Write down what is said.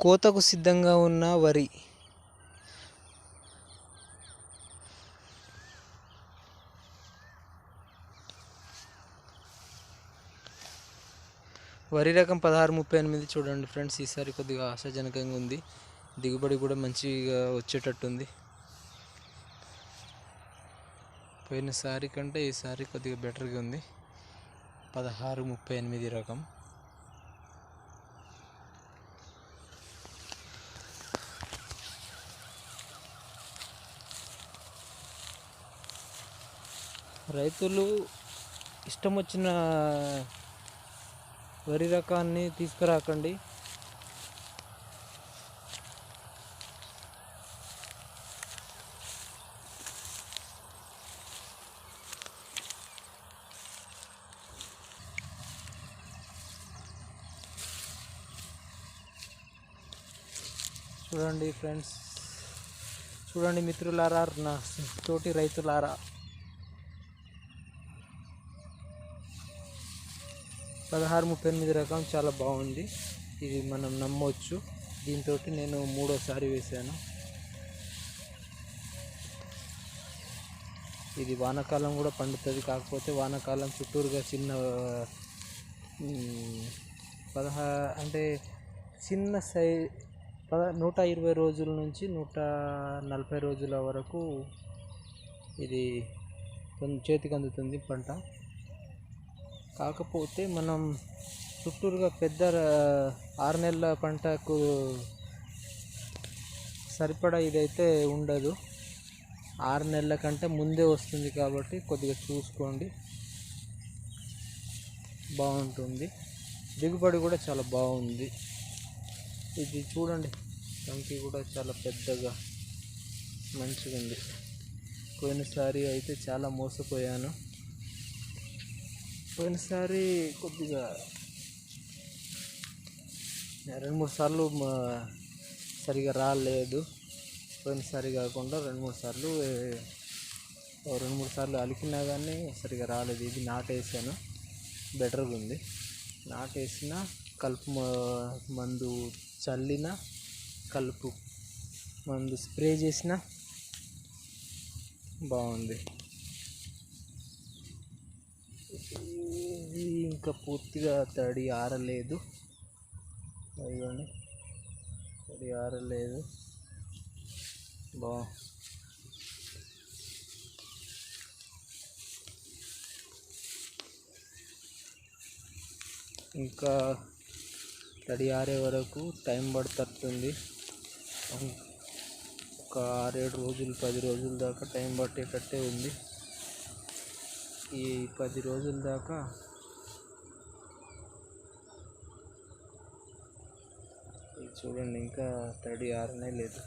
కోతకు సిద్ధంగా ఉన్న వరి. వరి రకం పదహారు ముప్పై ఎనిమిది చూడండి ఫ్రెండ్స్ ఈసారి కొద్దిగా ఆశాజనకంగా ఉంది. దిగుబడి కూడా మంచిగా వచ్చేటట్టుంది. పోయినసారి కంటే ఈసారి కొద్దిగా బెటర్గా ఉంది. పదహారు ముప్పై ఎనిమిది రకం. రైతులు ఇష్టం వచ్చిన వరి రకాన్ని తీసుకురాకండి. చూడండి ఫ్రెండ్స్ చూడండి మిత్రులారా నా తోటి రైతులారా. పదహారు ముప్పై ఎనిమిది రకం చాలా బాగుంది. ఇది మనం నమ్మవచ్చు దీంతో నేను మూడోసారి వేశాను. ఇది వానాకాలం కూడా పండుతుంది. కాకపోతే వానాకాలం చుట్టూరుగా చిన్న పదహా అంటే చిన్న సై పద నూట ఇరవై రోజుల నుంచి నూట నలభై రోజుల వరకు ఇది కొంచెం చేతికి అందుతుంది పంట. కాకపోతే మనం చుట్టూరుగా పెద్ద ఆరు నెలల పంటకు సరిపడా ఇదైతే ఉండదు. ఆరు నెలల కంటే ముందే వస్తుంది కాబట్టి కొద్దిగా చూసుకోండి. బాగుంటుంది. దిగుబడి కూడా చాలా బాగుంది. ఇది చూడండి కంకి కూడా చాలా పెద్దగా మంచిగా ఉంది పోయినసారి అయితే చాలా మోసపోయాను. పోయినసారి కొద్దిగా రెండు మూడు సార్లు మా- సరిగా రాలేదు. పోయినసారి కాకుండా రెండు మూడు సార్లు రెండు మూడు సార్లు అలికినా కానీ సరిగా రాలేదు. ఇది నాటేసాను బెటర్గా ఉంది. నాటేసిన కలుపు మందు చల్లిన కలుపు మందు స్ప్రే చేసిన బాగుంది ఇది ఇంకా పూర్తిగా తడి ఆరలేదు. అదిగోండి. తడి ఆరలేదు. బా. ఇంకా తడి ఆరే వరకు టైం పడుతుంది ఒక ఆరేడు రోజులు పది రోజుల దాకా టైం పట్టేటట్టే ఉంది. ఈ పది రోజుల దాకా చూడండి ఇంకా తడి ఆరనే లేదు.